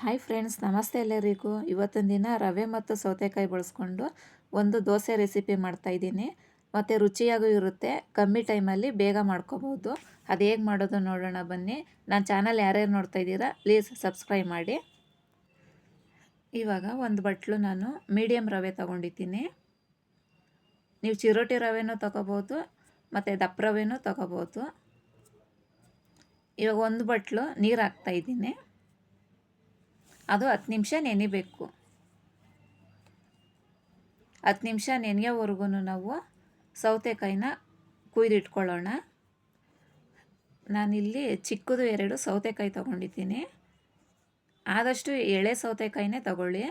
Hi friends ನಮಸ್ತೆ ಎಲ್ಲರಿಗೂ. ಇವತ್ತಿನ ದಿನ ರವೆ ಮತ್ತು ಸೌತೆಕಾಯಿ ಬಳಸ್ಕೊಂಡು ಒಂದು ದೋಸೆ ರೆಸಿಪಿ ಮಾಡ್ತಾಯಿದ್ದೀನಿ ಮತ್ತು ರುಚಿಯಾಗೂ ಇರುತ್ತೆ. ಕಮ್ಮಿ ಟೈಮಲ್ಲಿ ಬೇಗ ಮಾಡ್ಕೋಬೋದು. ಅದು ಹೇಗೆ ಮಾಡೋದು ನೋಡೋಣ ಬನ್ನಿ. ನಾನು ಚಾನಲ್ ಯಾರ್ಯಾರು ನೋಡ್ತಾ ಇದ್ದೀರಾ ಪ್ಲೀಸ್ ಸಬ್ಸ್ಕ್ರೈಬ್ ಮಾಡಿ. ಇವಾಗ ಒಂದು ಬಟ್ಲು ನಾನು ಮೀಡಿಯಮ್ ರವೆ ತೊಗೊಂಡಿದ್ದೀನಿ. ನೀವು ಚಿರೋಟಿ ರವೆನೂ ತೊಗೋಬೋದು, ಮತ್ತು ದಪ್ಪ ರವೆನೂ ತೊಗೋಬೋದು. ಇವಾಗ ಒಂದು ಬಟ್ಲು ನೀರು ಹಾಕ್ತಾಯಿದ್ದೀನಿ ಅದು ಹತ್ತು ನಿಮಿಷ ನೆನಿಬೇಕು. ಹತ್ತು ನಿಮಿಷ ನೆನೆಯೋವರೆಗೂ ನಾವು ಸೌತೆಕಾಯಿನ ಕುಯ್ದಿಟ್ಕೊಳ್ಳೋಣ. ನಾನಿಲ್ಲಿ ಚಿಕ್ಕದು ಎರಡು ಸೌತೆಕಾಯಿ ತೊಗೊಂಡಿದ್ದೀನಿ. ಆದಷ್ಟು ಎಳೆ ಸೌತೆಕಾಯಿನೇ ತಗೊಳ್ಳಿ.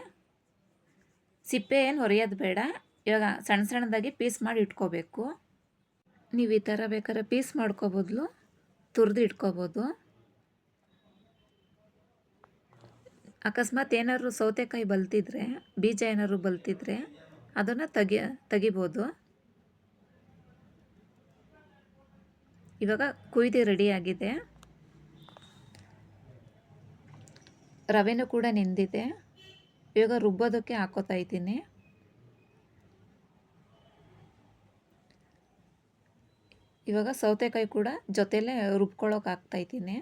ಸಿಪ್ಪೆ ಏನು ಹೊರೆಯೋದು ಬೇಡ. ಇವಾಗ ಸಣ್ಣ ಸಣ್ಣದಾಗಿ ಪೀಸ್ ಮಾಡಿ ಇಟ್ಕೋಬೇಕು. ನೀವು ಈ ಥರ ಬೇಕಾದ್ರೆ ಪೀಸ್ ಮಾಡ್ಕೋಬೋದು ತುರಿದು ಇಟ್ಕೋಬೋದು. ಅಕಸ್ಮಾತ್ ಏನಾದ್ರು ಸೌತೆಕಾಯಿ ಬಲ್ತಿದ್ರೆ, ಬೀಜ ಏನಾದ್ರು ಬಲ್ತಿದ್ರೆ ಅದನ್ನು ತೆಗಿ, ತೆಗಿಬೋದು. ಇವಾಗ ಕುಯ್ದು ರೆಡಿಯಾಗಿದೆ. ರವೆನೂ ಕೂಡ ನಿಂದಿದೆ. ಇವಾಗ ರುಬ್ಬೋದಕ್ಕೆ ಹಾಕೋತಾ ಇದ್ದೀನಿ. ಇವಾಗ ಸೌತೆಕಾಯಿ ಕೂಡ ಜೊತೆಲೇ ರುಬ್ಕೊಳ್ಳೋಕೆ ಹಾಕ್ತಾಯಿದ್ದೀನಿ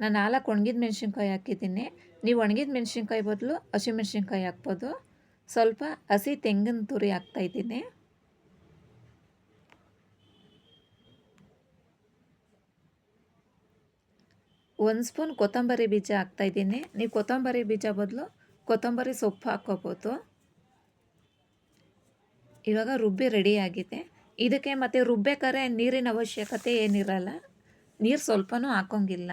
ನಾನು ನಾಲ್ಕು ಒಣಗಿದ ಮೆಣಸಿನ್ಕಾಯಿ ಹಾಕಿದ್ದೀನಿ. ನೀವು ಒಣಗಿದ ಮೆಣಸಿನ್ಕಾಯಿ ಬದಲು ಹಸಿಮೆಣ್ಸಿನ್ಕಾಯಿ ಹಾಕ್ಬೋದು. ಸ್ವಲ್ಪ ಹಸಿ ತೆಂಗಿನ ತುರಿ ಹಾಕ್ತಾಯಿದ್ದೀನಿ ಒಂದು ಸ್ಪೂನ್ ಕೊತ್ತಂಬರಿ ಬೀಜ ಹಾಕ್ತಾಯಿದ್ದೀನಿ ನೀವು ಕೊತ್ತಂಬರಿ ಬೀಜ ಬದಲು ಕೊತ್ತಂಬರಿ ಸೊಪ್ಪು ಹಾಕ್ಕೋಬೋದು. ಇವಾಗ ರುಬ್ಬಿ ರೆಡಿಯಾಗಿದೆ ಇದಕ್ಕೆ ಮತ್ತು ರುಬ್ಬೇಕಾದ್ರೆ ನೀರಿನ ಅವಶ್ಯಕತೆ ಏನಿರಲ್ಲ. ನೀರು ಸ್ವಲ್ಪನೂ ಹಾಕೋಂಗಿಲ್ಲ.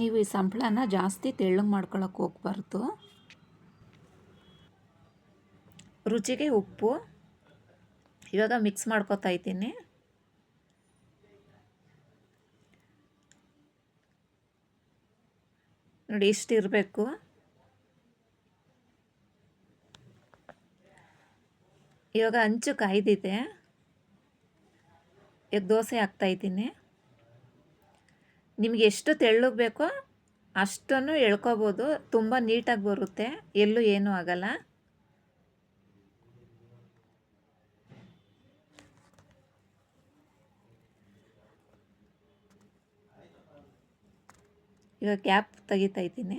ನೀವು ಈ ಸಂಪಳನ ಜಾಸ್ತಿ ತೆಳ್ಳಗೆ ಮಾಡ್ಕೊಳಕ್ಕೆ ಹೋಗ್ಬಾರ್ದು. ರುಚಿಗೆ ಉಪ್ಪು. ಇವಾಗ ಮಿಕ್ಸ್ ಮಾಡ್ಕೋತಾ ಇದ್ದೀನಿ. ನೋಡಿ ಇಷ್ಟು ಇರಬೇಕು. ಇವಾಗ ಹಂಚು ಕಾಯ್ದಿದೆ. ಈಗ ದೋಸೆ ಹಾಕ್ತಾಯಿದ್ದೀನಿ ನಿಮಗೆ ಎಷ್ಟು ತೆಳ್ಳಗೆ ಬೇಕೋ ಅಷ್ಟನ್ನು ಎಳ್ಕೊಬೋದು. ತುಂಬ ನೀಟಾಗಿ ಬರುತ್ತೆ. ಎಲ್ಲೂ ಏನೂ ಆಗಲ್ಲ. ಈಗ ಕ್ಯಾಪ್ ತೆಗಿತಾ ಇದ್ದೀನಿ.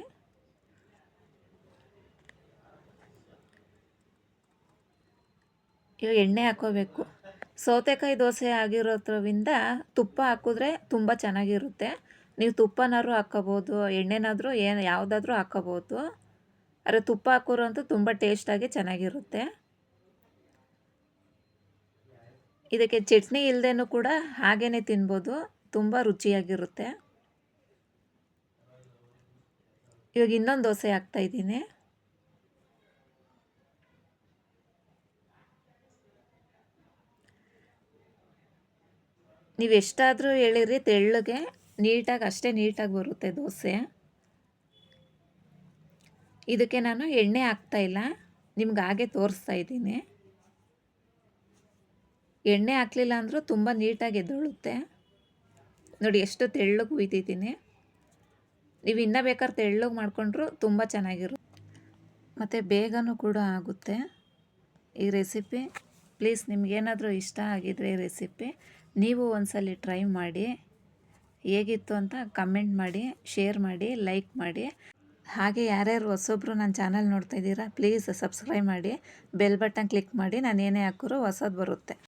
ಈಗ ಎಣ್ಣೆ ಹಾಕೋಬೇಕು. ಸೌತೆಕಾಯಿ ದೋಸೆ ಆಗಿರೋದ್ರಿಂದ ತುಪ್ಪ ಹಾಕಿದ್ರೆ ತುಂಬ ಚೆನ್ನಾಗಿರುತ್ತೆ. ನೀವು ತುಪ್ಪನಾದ್ರೂ ಹಾಕ್ಕೋಬೋದು ಎಣ್ಣೆನಾದರೂ ಏನು ಯಾವುದಾದ್ರೂ ಹಾಕ್ಕೋಬೋದು ಆದರೆ ತುಪ್ಪ ಹಾಕೋರಂತೂ ತುಂಬ ಟೇಸ್ಟಾಗಿ ಚೆನ್ನಾಗಿರುತ್ತೆ. ಇದಕ್ಕೆ ಚಟ್ನಿ ಇಲ್ಲದೇನೂ ಕೂಡ ಹಾಗೇ ತಿನ್ಬೋದು, ತುಂಬ ರುಚಿಯಾಗಿರುತ್ತೆ. ಇವಾಗ ಇನ್ನೊಂದು ದೋಸೆ ಹಾಕ್ತಾಯಿದ್ದೀನಿ ನೀವು ಎಷ್ಟಾದರೂ ಹೇಳಿರಿ ತೆಳ್ಳಗೆ, ನೀಟಾಗಿ, ಅಷ್ಟೇ ನೀಟಾಗಿ ಬರುತ್ತೆ ದೋಸೆ. ಇದಕ್ಕೆ ನಾನು ಎಣ್ಣೆ ಹಾಕ್ತಾಯಿಲ್ಲ ನಿಮ್ಗೆ ಹಾಗೆ ತೋರಿಸ್ತಾ ಇದ್ದೀನಿ. ಎಣ್ಣೆ ಹಾಕಲಿಲ್ಲ ಅಂದರೂ ತುಂಬ ನೀಟಾಗಿ ಎದ್ದೊಳುತ್ತೆ. ನೋಡಿ, ಎಷ್ಟು ತೆಳ್ಳಗೆ ಹುಯ್ತಿದ್ದೀನಿ ನೀವು ಇನ್ನೂ ಬೇಕಾದ್ರೆ ತೆಳ್ಳಗೆ ಮಾಡಿಕೊಂಡ್ರು ತುಂಬ ಚೆನ್ನಾಗಿರು ಮತ್ತು ಬೇಗನೂ ಕೂಡ ಆಗುತ್ತೆ. ಈ ರೆಸಿಪಿ, ಪ್ಲೀಸ್ ನಿಮಗೇನಾದರೂ ಇಷ್ಟ ಆಗಿದ್ರೆ ಈ ರೆಸಿಪಿ ನೀವು ಒಂದ್ಸಲ ಟ್ರೈ ಮಾಡಿ, ಹೇಗಿತ್ತು ಅಂತ ಕಮೆಂಟ್ ಮಾಡಿ ಶೇರ್ ಮಾಡಿ ಲೈಕ್ ಮಾಡಿ. ಹಾಗೆ ಯಾರ್ಯಾರು ಹೊಸೊಬ್ರು ನನ್ನ ಚಾನಲ್ ನೋಡ್ತಾ ಇದ್ದೀರಾ ಪ್ಲೀಸ್ ಸಬ್ಸ್ಕ್ರೈಬ್ ಮಾಡಿ ಬೆಲ್ ಬಟನ್ ಕ್ಲಿಕ್ ಮಾಡಿ, ನಾನು ಏನೇ ಹಾಕಿದ್ರು ಹೊಸದು ಬರುತ್ತೆ.